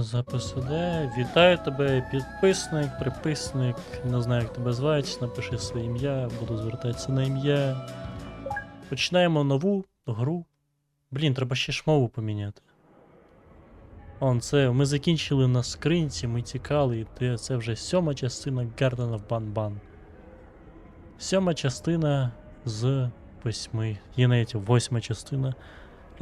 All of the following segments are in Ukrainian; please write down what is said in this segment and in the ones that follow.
Запис іде. Вітаю тебе, підписник, приписник. Не знаю, як тебе звати. Напиши своє ім'я, буду звертатися на ім'я. Починаємо нову гру. Блін, треба ще ж мову поміняти. Он, це ми закінчили на скринці, ми тікали, і це вже сьома частина Garden of Banban. Сьома частина з восьми. Є навіть восьма частина.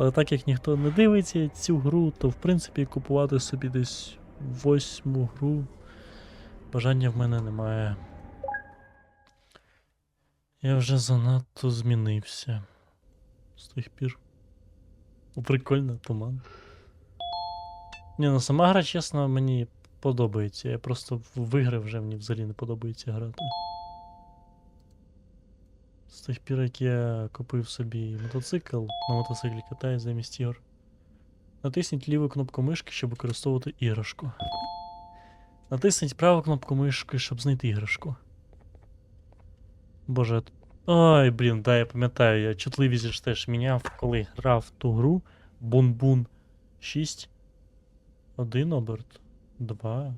Але так як ніхто не дивиться цю гру, то в принципі купувати собі десь восьму гру бажання в мене немає. Я вже занадто змінився. З тих пір. Прикольно, туман. Ні, ну сама гра, чесно, мені подобається. Я просто в ігри вже мені взагалі не подобається грати. З тих пір, як я купив собі мотоцикл, на мотоциклі катаюсь замість ігор. Натисніть ліву кнопку мишки, щоб використовувати іграшку. Натисніть праву кнопку мишки, щоб знайти іграшку. Боже. Ой, блін, да, я пам'ятаю, я чутливість ж теж міняв, коли грав ту гру. Бун-бун 6. Один оберт. Два.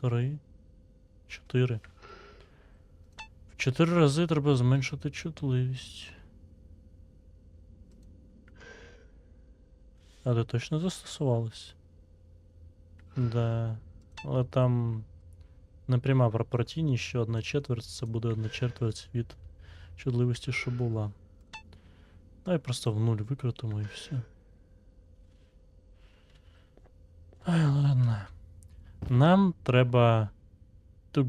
Три. Чотири. Чотири рази треба зменшити чутливість. Але точно застосувалось? Да. Але там непряма пропорційність, що одна четверть це буде одна четверть від чутливості, що була. Давай просто в нуль викрутимо і все. Ай, ладно. Нам треба to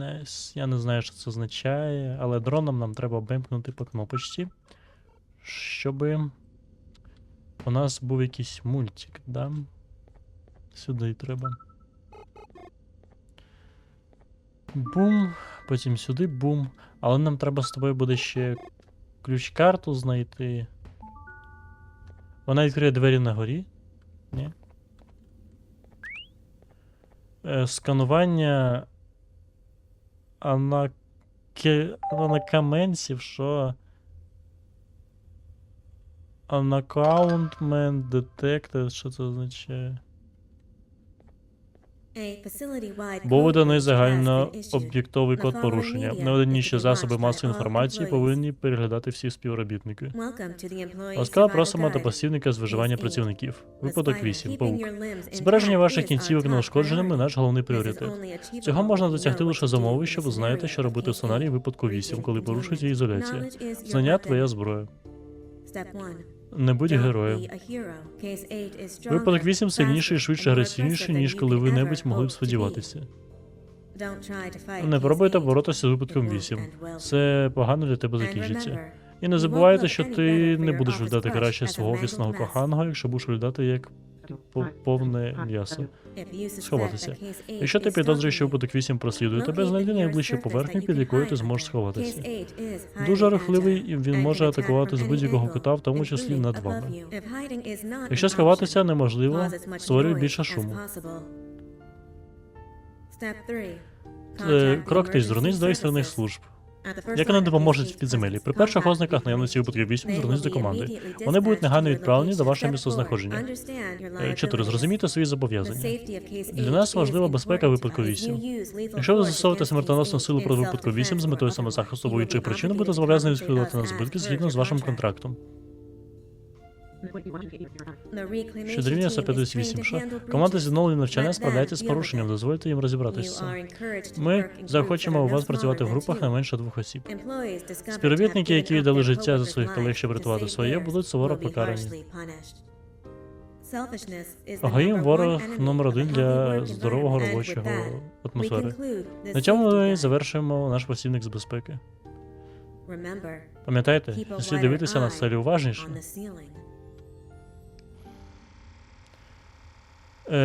greatness. Я не знаю, що це означає, але дроном нам треба обемкнути по кнопочці, щоб у нас був якийсь мультик, да? Сюди треба. Бум, потім сюди бум. Але нам треба з тобою буде ще ключ-карту знайти. Вона відкриє двері на горі. Ні? Е, сканування анаке... анакаменсів, що. Анакаунтмент детектор, що це означає? Був виданий загально об'єктовий код порушення. Найвидатніші засоби масової інформації повинні переглядати всі співробітники. Ласкаво просимо до посівника з виживання працівників. Випадок 8. Паук. Збереження ваших кінцівок неушкодженими наш головний пріоритет. Цього можна досягти лише за умови, що ви знаєте, що робити в сценарії випадку 8, коли порушується ізоляція. Знання твоя зброя. Не будь героєм. Випадок 8 сильніший і швидше агресивніший, ніж коли ви небудь могли б сподіватися. Не пробуйте боротися з випадком 8. Це погано для тебе закінчиться. І не забувайте, що ти не будеш виглядати краще свого офісного коханого, якщо будеш виглядати як повне м'ясо. Сховатися. Якщо ти підозрюєш, що випадок 8 прослідує тебе, знайди найближчу поверхню, під якою ти зможеш сховатися. Дуже рухливий, і він може атакувати з будь-якого кута, в тому числі над вами. Якщо сховатися неможливо, створюй більше шуму. Крок ти звернись до екстрених служб. Як вони допоможуть в підземелі? При перших ознаках наявності випадків 8 звернись до команди. Вони будуть негайно відправлені до ваше місцезнаходження. Е, Чотири. Зрозумійте свої зобов'язання. Для нас важлива безпека випадку 8. Якщо ви застосовуєте смертоносну силу проти випадку 8 з метою самозахисту або причин, будете зобов'язані відповідати на збитки згідно з вашим контрактом. Що дорівнює 158 що? Команда з відновлення навчання справляється з порушенням, дозвольте їм розібратися. Ми захочемо у вас працювати в групах не менше двох осіб. Співробітники, які віддали життя за своїх колег, щоб рятувати своє, будуть суворо покарані. Гаїм ворог номер один для здорового робочого атмосфери. На цьому ми завершуємо наш посібник з безпеки. Пам'ятайте, слід дивитися на стелі уважніше. Е,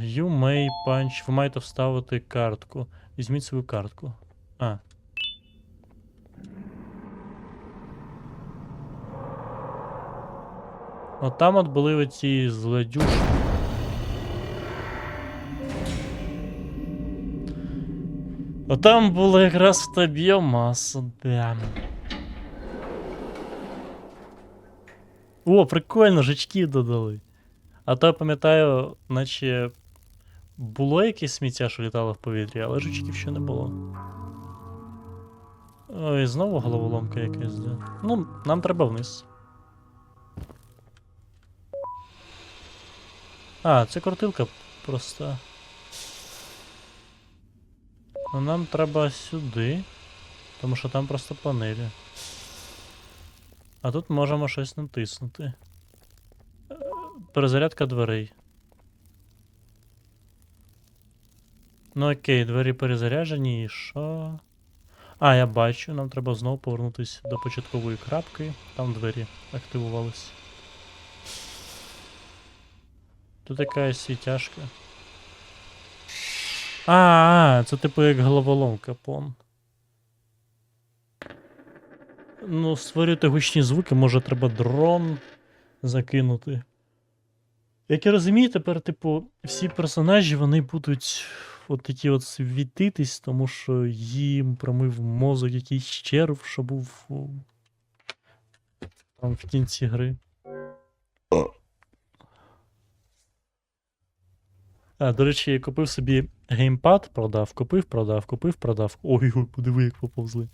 you may punch. Ви маєте вставити картку. Візьміть свою картку. А. От там от були оці злодюшки. А там була якраз та біомаса, да. О, прикольно, жучків додали. А то я пам'ятаю, наче було якесь сміття, що літало в повітрі, але жучків ще не було. Ой, знову головоломка якась, де. Ну, нам треба вниз. А, це крутилка проста. Ну нам треба сюди, тому що там просто панелі. А тут можемо щось натиснути. Перезарядка дверей. Ну окей, двері перезаряджені і що? А, я бачу, нам треба знову повернутися до початкової крапки. Там двері активувались. Тут якась світяшка. А, а, це типу як головоломка, пон. Ну, створювати гучні звуки, може треба дрон закинути. Як я розумію, тепер, типу, всі персонажі вони будуть от такі от світитись, тому що їм промив мозок якийсь черв, що був там в кінці гри. А, до речі, я купив собі геймпад, продав, купив, продав, купив, продав. Ой, ой, подиви, як поповзли.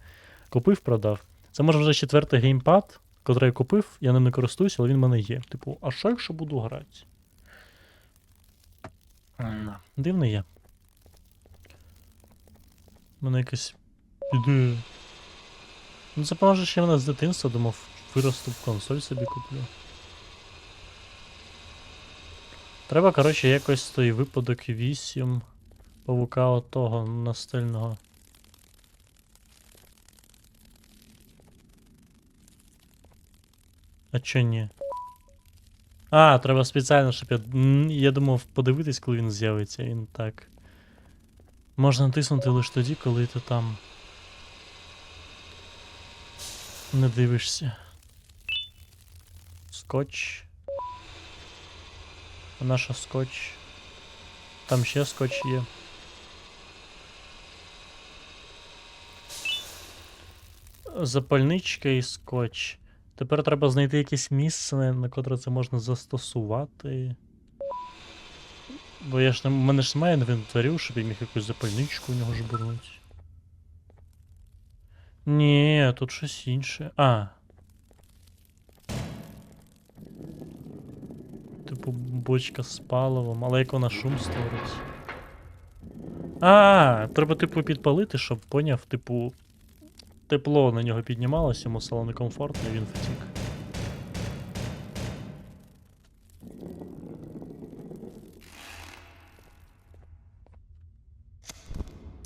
Купив, продав. Це може вже четвертий геймпад, котрий я купив, я ним не користуюся, але він в мене є. Типу, а що якщо буду грати? М, Дивний я. Мене якась ідея. Ну це поможе ще мене з дитинства, думав, виросту консоль собі куплю. Треба, коротше, якось той випадок 8 павука отого настильного. А чо ні? А, треба спеціально, щоб я. Я думав подивитись, коли він з'явиться, він так. Можна натиснути лише тоді, коли ти там. Не дивишся. Скотч. Наша скотч. Там ще скотч є. Запальничка і скотч. Тепер треба знайти якесь місце, на котре це можна застосувати. Бо я ж не, в мене ж немає інвентарю, щоб я міг якусь запальничку у нього ж жбурнути. Ні, тут щось інше. А. Типу бочка з паливом, але як вона шум створить. А, треба, типу, підпалити, щоб поняв, типу. Тепло на нього піднімалось, йому стало некомфортно, і він втік.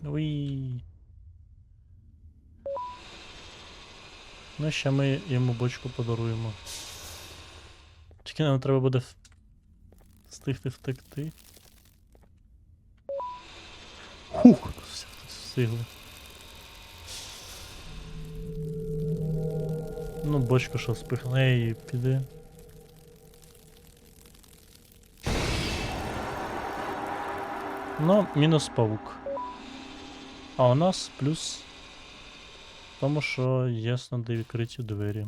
Уй. Ну, ще ми йому бочку подаруємо. Тільки нам треба буде встигти втекти. Хух, все, встигли. Ну, бочку що спихне і піде. Ну, мінус павук. А у нас плюс тому, що ясно, де відкриті двері.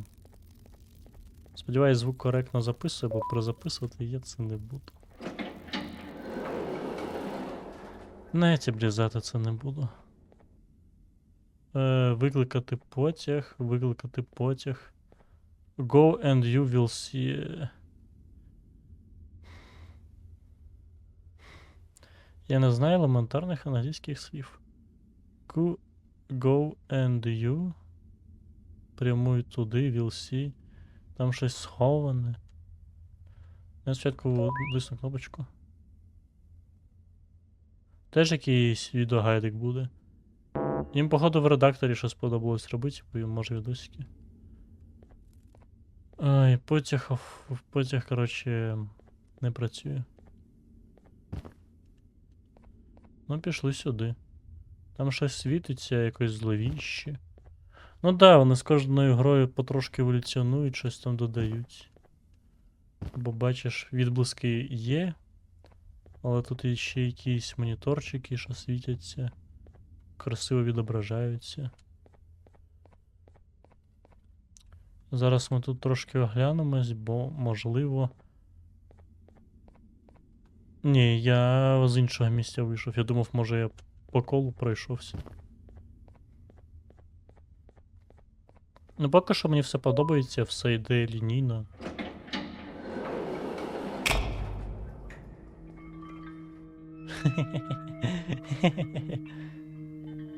Сподіваюсь, звук коректно записує, бо перезаписувати я це не буду. Навіть обрізати це не буду. Е, викликати потяг, викликати потяг. Go and you will see. Я не знаю елементарних англійських слів. Go, and you. Прямуй туди, will see. Там щось сховане. Я спочатку висну кнопочку. Теж якийсь відеогайдик буде. Їм, походу, в редакторі щось сподобалось робити, бо їм може відосики. Ай, потяг, потяг, коротше, не працює. Ну, пішли сюди. Там щось світиться, якось зловіще. Ну да, вони з кожною грою потрошки еволюціонують, щось там додають. Бо бачиш, відблиски є, але тут є ще якісь моніторчики, що світяться, красиво відображаються. Зараз ми тут трошки оглянемось, бо можливо. Ні, я з іншого місця вийшов. Я думав, може я по колу пройшовся. Ну, поки що мені все подобається, все йде лінійно.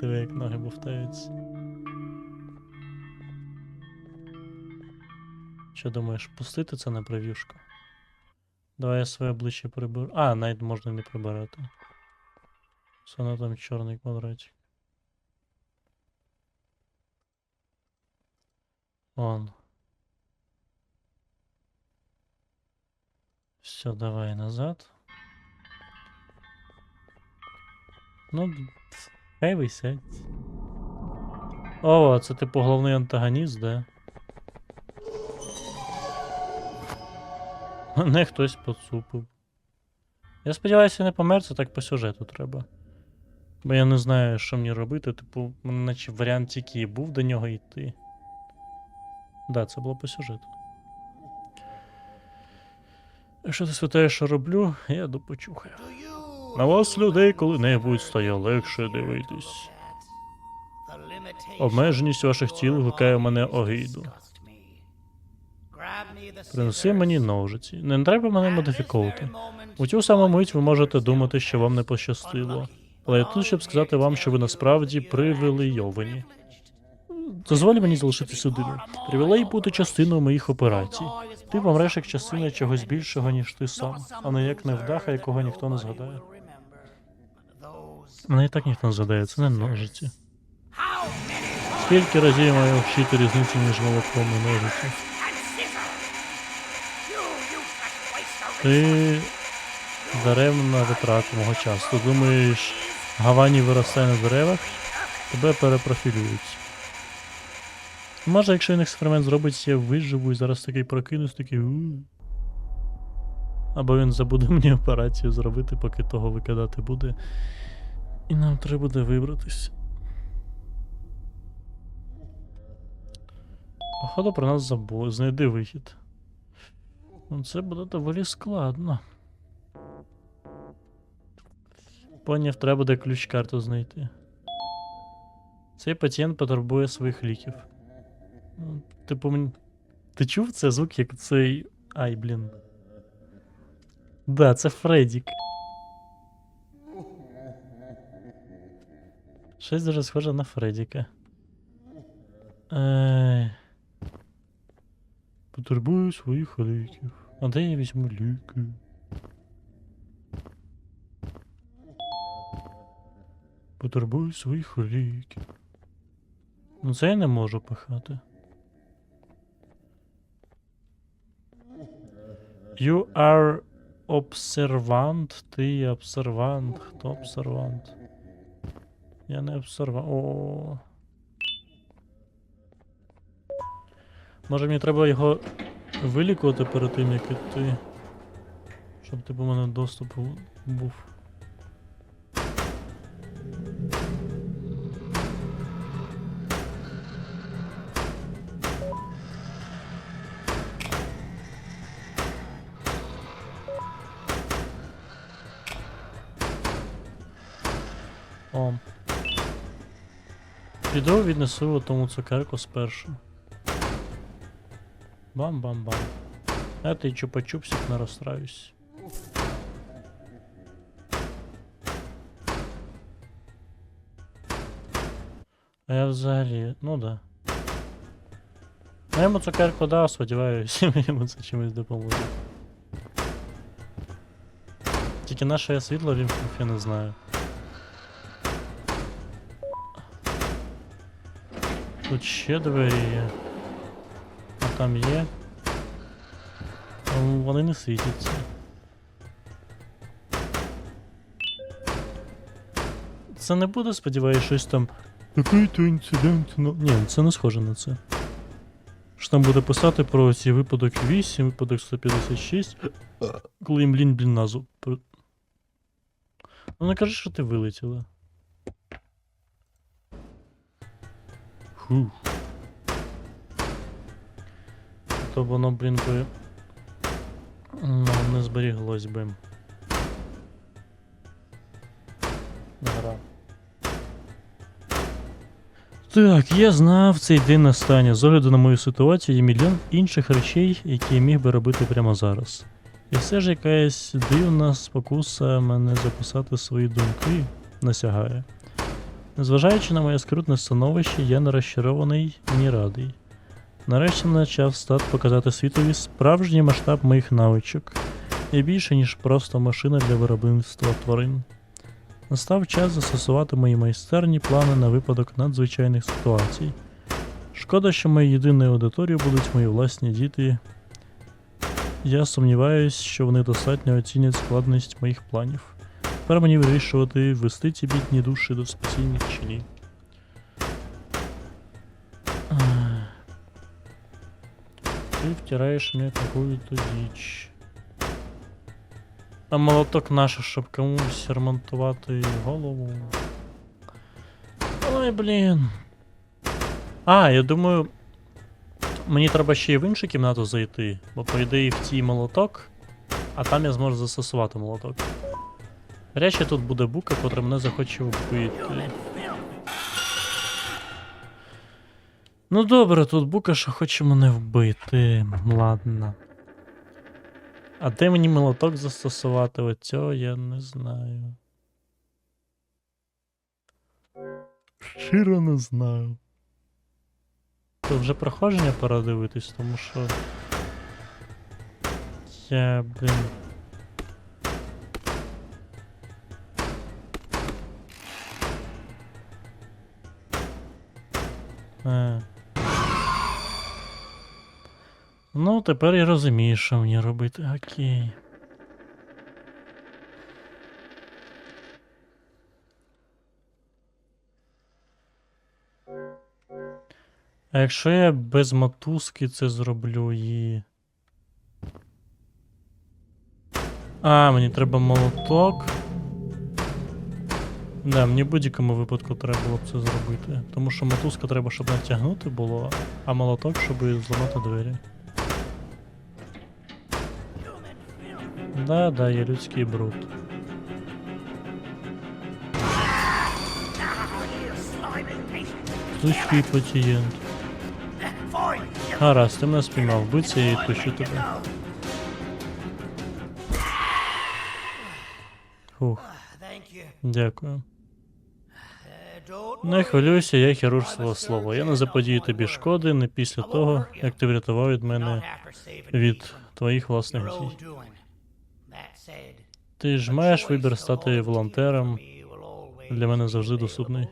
Диви, як ноги бовтаються. Що думаєш, пустити це на прев'юшку? Давай я своє обличчя приберу. А, навіть можна не прибирати. Все одно там чорний квадратик. Вон. Все, давай назад. Ну, хай висять. О, це типу головний антагоніст, да? Мене хтось поцупив. Я сподіваюся, не помер, це так по сюжету треба. Бо я не знаю, що мені робити. Типу, наче варіант тільки був до нього йти. Да, це було по сюжету. Якщо ти спитаєш, що роблю, я йду почухаю. На вас, людей, коли-небудь стає легше дивитись. Обмеженість ваших тіл викликає мене огиду. Принеси мені ножиці. Не треба мене модифіковувати. У цю саму мить ви можете думати, що вам не пощастило. Але я тут, щоб сказати вам, що ви насправді привілейовані. Дозволь мені залишитися людиною. Привілей бути частиною моїх операцій. Ти помреш як частина чогось більшого, ніж ти сам, а не як невдаха, якого ніхто не згадає. Мене і так ніхто не згадає, це не ножиці. Скільки разів я маю вчити різницю між молотком і ножиці? Ти даремна витрата мого часу. Ти думаєш, гавані виростає на деревах, тебе перепрофілюють. Може, якщо він експеримент зробить, я виживу і зараз такий прокинусь, такий. Або він забуде мені операцію зробити, поки того викидати буде. І нам треба буде вибратись. Походу про нас забули. Знайди вихід. Ну, це буде доволі складно. Поняв, треба буде ключ-карту знайти. Цей пацієнт потребує своїх ліків. Ну, Типу, мені. Ти чув це звук, як цей. Ай, блін. Да, це Фредік. Щось дуже схоже на Фредіка. Ей. Потребую своїх ліків. А де я візьму ліки? Потребую своїх ліків. Ну це я не можу пихати. You are observant. Ти обсервант. Хто обсервант? Я не обсервав. О. Може мені треба його вилікувати перед тим, як іти. Щоб типу у мене доступ був. Піду віднесу тому цукерку спершу. Бам-бам-бам. Это и чупа-чупсик на расстраиваюсь. А я взагалі, ну да. Я йому цукерку дав, сподіваюся, йому це чимось допоможе. Тільки наше я світло вімкнув, я не знаю. Тут ще двері є. А там є. Ну, Вони не світяться. Це не буде, сподіваюся, щось там. Такий-то інцидент. Ну, ні, це не схоже на це. Що там буде писати про ці випадок 8, випадок 156. Коли їм лінь, блін, назву. Про- Ну не кажи, що ти вилетіла. Фух. То воно, блін, би. Ну, не зберіглось би. гра. Так, я знав цей день настання. З огляду на мою ситуацію є мільйон інших речей, які я міг би робити прямо зараз. І все ж якась дивна спокуса мене записати свої думки насягає. Незважаючи на моє скрутне становище, я не розчарований ні радий. Нарешті почав стат показати світові справжній масштаб моїх навичок, і більше, ніж просто машина для виробництва тварин. Настав час застосувати мої майстерні плани на випадок надзвичайних ситуацій. Шкода, що моєю єдиною аудиторією будуть мої власні діти. Я сумніваюсь, що вони достатньо оцінять складність моїх планів. Тепер мені вирішувати, вести ці бідні душі до спасіння чи ні. Ах. Ты втираешь мне какую-то дичь. А молоток наш, щоб комусь ремонтувати голову. Ой, блін. А, я думаю. Мені треба ще й в іншу кімнату зайти, бо по ідеї в цій молоток, а там я зможу застосувати молоток. Речі тут буде бука, котра мене захоче вбити. Ну добре, тут бука, що хоче мене вбити. Ладно. А де мені молоток застосувати? Оцього я не знаю. Щиро не знаю. То вже проходження пора дивитись, тому що. Я, блін. А. Ну, тепер я розумію, що мені робити. Окей. А якщо я без мотузки це зроблю і. А, мені треба молоток. Да, мені в будь-якому випадку треба було б це зробити. Тому що мотузка треба, щоб натягнути було, а молоток, щоб зламати двері. Да, да, є людський бруд. Людський пацієнт. Гаразд, ти мене спіймав, биться я відпущу тебе. Фух, дякую. Не хвилюйся, я хірург свого слова. Я не заподію тобі шкоди не після того, як ти врятував від мене від твоїх власних дій. Ти ж маєш вибір стати волонтером. Для мене завжди доступний.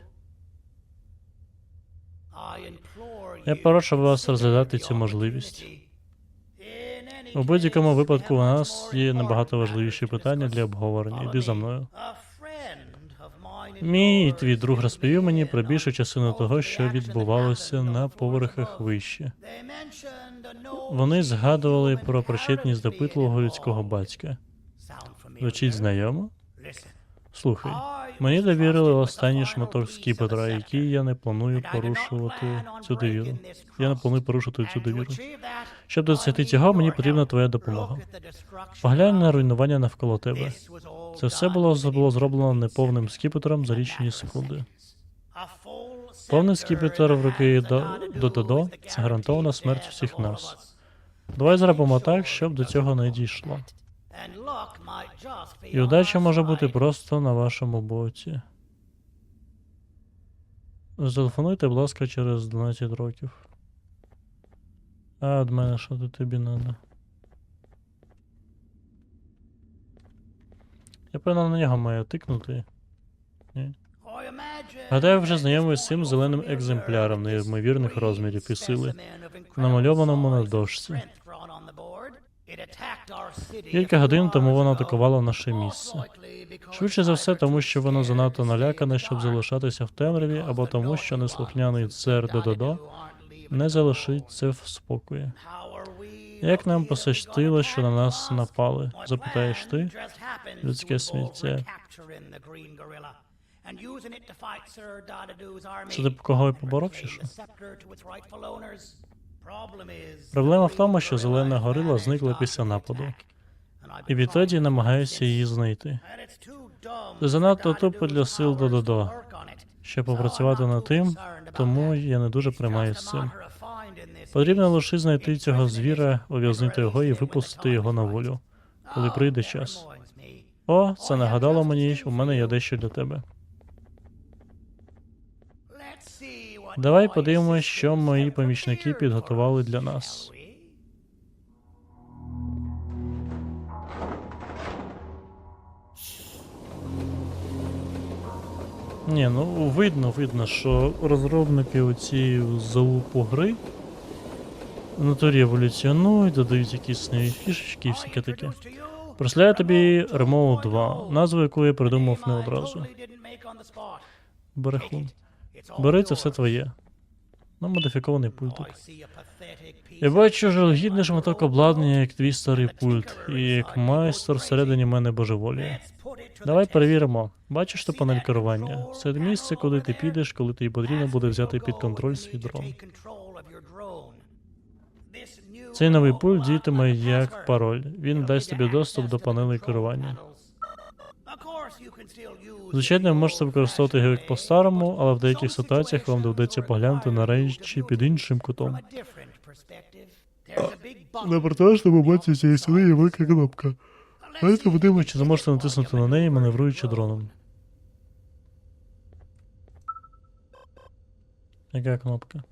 Я прошу вас розглядати цю можливість. У будь-якому випадку у нас є набагато важливіші питання для обговорення. Іди за мною. Мій твій друг розповів мені про більшу частину того, що відбувалося на поверхах вище. Вони згадували про причетність допитливого людського батька. Звучить знайомо? Слухай, мені довірили останній шматок скіпетра, який я не планую порушувати цю довіру. Я не планую порушити цю довіру. Щоб досягти цього, мені потрібна твоя допомога. Поглянь на руйнування навколо тебе. Це все було, було зроблено неповним скіпетром за лічені секунди. Повний скіпетр в руки до це гарантована смерть всіх нас. Давай зробимо так, щоб до цього не дійшло. І удача може бути просто на вашому боці. Зателефонуйте, будь ласка, через 12 років. А від мене що тобі надо? Я певно на нього маю тикнути. Гадаю, вже знайомий з цим зеленим екземпляром неймовірних розмірів і сили, намальованому на дошці. Кілька годин тому воно атакувало наше місце. Швидше за все, тому що воно занадто налякане, щоб залишатися в темряві, або тому, що неслухняний цер Дододо не залишить це в спокої. Як нам пощастило, що на нас напали? Запитаєш ти? Людське сміття. Це ти кого і поборов, чи що? Проблема в тому, що зелена горила зникла після нападу, і відтоді намагаюся її знайти. Ти занадто тупо для сил Дододо, щоб попрацювати над тим, тому я не дуже приймаюсь з цим. Потрібно лише знайти цього звіра, ув'язнити його і випустити його на волю, коли прийде час. О, це нагадало мені, у мене є дещо для тебе. Давай подивимось, що мої помічники підготували для нас. Ні, ну видно, видно, що розробники оці залупу гри в натурі еволюціонують, додають якісь нові фішечки і всяке таке. Присляю тобі Remote 2, назву яку я придумав не одразу. Берехун. Бери, це все твоє. Ну, модифікований пультик. Я бачу жалюгідний шматок обладнання, як твій старий пульт, і як майстер всередині мене божеволіє. Давай перевіримо. Бачиш ту панель керування? Це місце, куди ти підеш, коли тобі потрібно буде взяти під контроль свій дрон. Цей новий пульт діятиме як пароль. Він дасть тобі доступ до панелей керування. Звичайно, ви можете використовувати його як по-старому, але в деяких ситуаціях вам доведеться поглянути на речі під іншим кутом. На протилежному боці цієї стіни є велика кнопка. Давайте подивимося, чи зможете натиснути на неї, маневруючи дроном. Яка кнопка?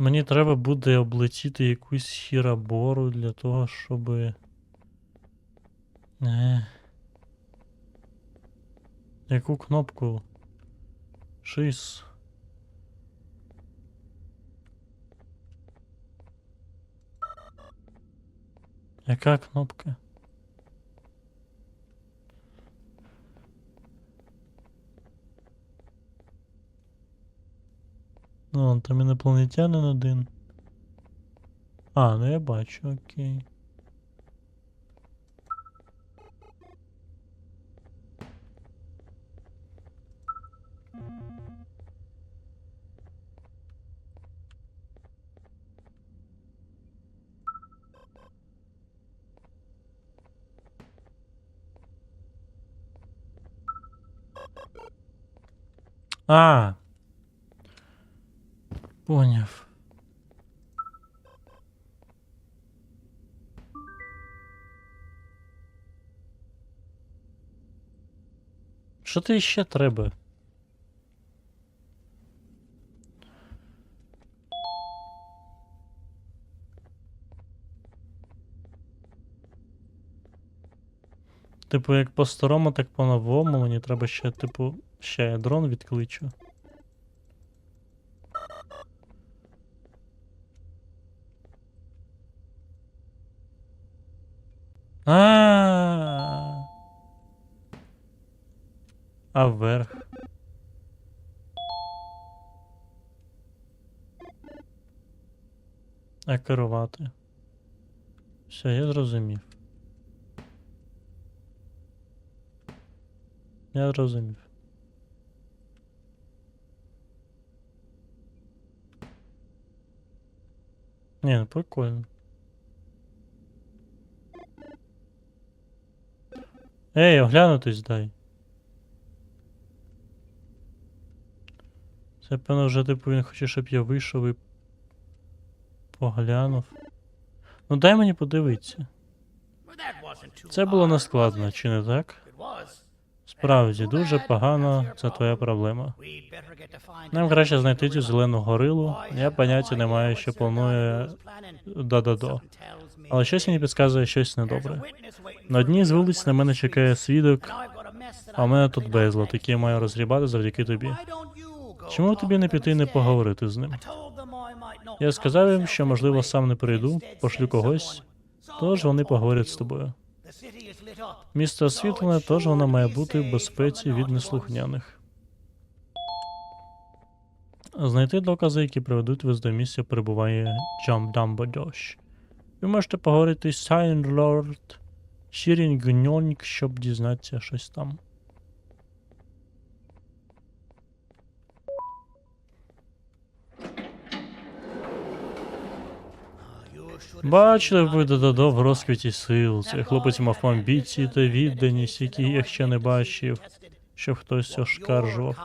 Мені треба буде облетіти якусь хірабору для того, щоб. Не. Яку кнопку? Шіс. Яка кнопка? Ну, вон там інопланетянин один. А, ну я бачу, окей. А. Поняв. Що ти ще треба? Типу, як по-старому, так по-новому. Мені треба ще, типу, ще я дрон відкличу. А. А вверх. А керувати. Все, я зрозумів. Я зрозумів. Ні, ну прикольно. Ей, оглянутись дай. Це певно вже типу він хоче, щоб я вийшов і поглянув. Ну дай мені подивитися. Це було нескладно, чи не так? Справді, дуже погано, це твоя проблема. Нам краще знайти цю зелену горилу. Я поняття не маю, що планує да-да-до. Але щось мені підказує щось недобре. На одній з вулиць на мене чекає свідок, а в мене тут безлад, який я маю розгрібати завдяки тобі. Чому тобі не піти і не поговорити з ним? Я сказав їм, що можливо сам не прийду, пошлю когось, тож вони поговорять з тобою. Місто освітлене, тож воно має бути в безпеці від неслухняних. Знайти докази, які приведуть вас до місця перебуває Дощ. Ви можете поговорити з Lord Шірінь щоб дізнатися щось там. Бачили ви Додо в розквіті сил. Цей хлопець мав амбіції та відданість, які я ще не бачив, щоб хтось оскаржував.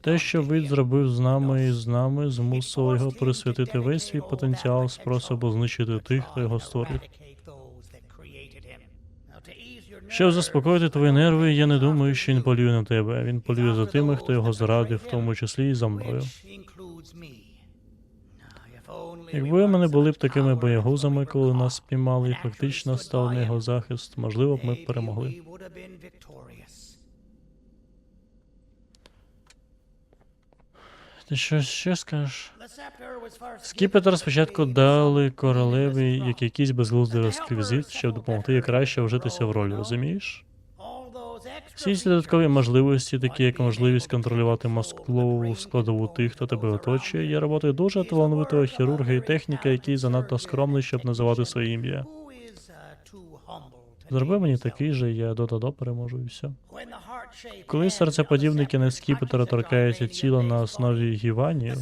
Те, що вид зробив з нами і з нами, змусило його присвятити весь свій потенціал способу знищити тих, хто його створив. Щоб заспокоїти твої нерви, я не думаю, що він полює на тебе. Він полює за тими, хто його зрадив, в тому числі і за мною. Якби ми не були б такими боягузами, коли нас спіймали і фактично став на його захист, можливо б ми б перемогли. Ти щось ще скажеш? Скіпетр спочатку дали королеві як якийсь безглуздий розквізит, щоб допомогти їй краще вжитися в ролі, розумієш? Всі ці додаткові можливості, такі як можливість контролювати мозкову складову тих, хто тебе оточує, є роботою дуже талановитого хірурга і техніка, який занадто скромний, щоб називати своє ім'я. Зроби мені такий же, я до-до-до переможу і все. Коли серцеподібний кінець скіпетра торкається тіла на основі гіванію,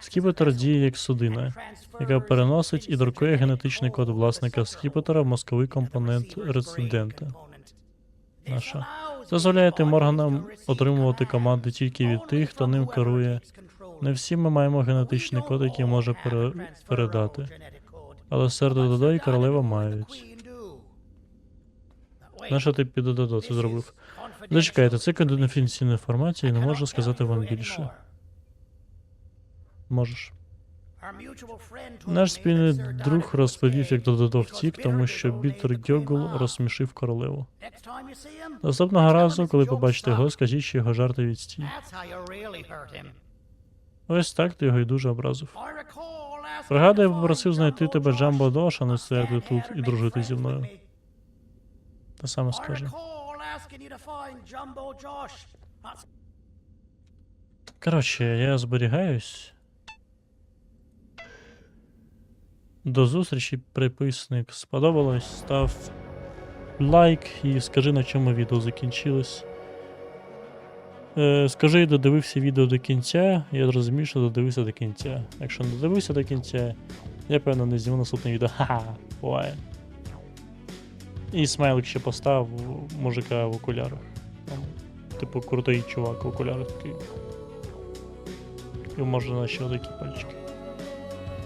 скіпетр діє як судина, яка переносить і друкує генетичний код власника скіпетра в мозковий компонент рецидента. Наша. Дозволяє тим органам отримувати команди тільки від тих, хто ним керує. Не всі ми маємо генетичний код, який може пере- передати. Але сер Додо і королева мають. На що ти під Додо це зробив? Зачекайте, це конфіденційна інформація і не можу сказати вам більше. Можеш. Наш спільний друг розповів, як Додо втік, тому що Бітер Гьогл розсмішив королеву. Наступного разу, коли побачите його, скажіть, що його жарти відстій. Ось так ти його й дуже образив. Пригадую, я попросив знайти тебе Джамбо Дош, а не стояти тут і дружити зі мною. Те саме скаже. Коротше, я зберігаюсь. До зустрічі, приписник. Сподобалось, став лайк і скажи, на чому відео закінчилось. Е, скажи, додивився відео до кінця, я зрозумів, що додивився до кінця. Якщо не додивився до кінця, я певно не зніму наступне відео. Ха-ха, буває. І смайлик ще постав мужика в окулярах. Типу крутий чувак в окулярах такий. І може на ще такі пальчики.